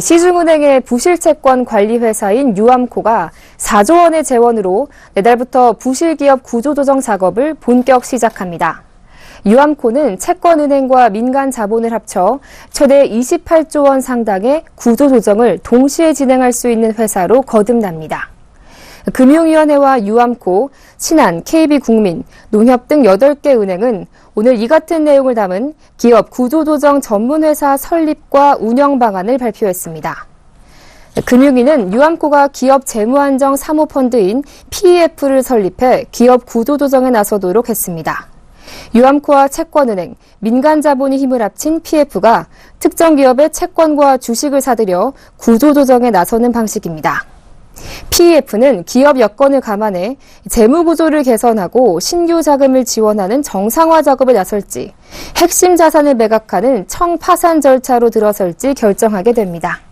시중은행의 부실채권 관리회사인 유암코가 4조 원의 재원으로 내달부터 부실기업 구조조정 작업을 본격 시작합니다. 유암코는 채권은행과 민간 자본을 합쳐 최대 28조 원 상당의 구조조정을 동시에 진행할 수 있는 회사로 거듭납니다. 금융위원회와 유암코, 신한, KB국민, 농협 등 8개 은행은 오늘 이 같은 내용을 담은 기업 구조조정 전문회사 설립과 운영 방안을 발표했습니다. 금융위는 유암코가 기업 재무안정 사모펀드인 PEF를 설립해 기업 구조조정에 나서도록 했습니다. 유암코와 채권은행, 민간자본이 힘을 합친 PF가 특정 기업의 채권과 주식을 사들여 구조조정에 나서는 방식입니다. PEF는 기업 여건을 감안해 재무 구조를 개선하고 신규 자금을 지원하는 정상화 작업에 나설지 핵심 자산을 매각하는 청파산 절차로 들어설지 결정하게 됩니다.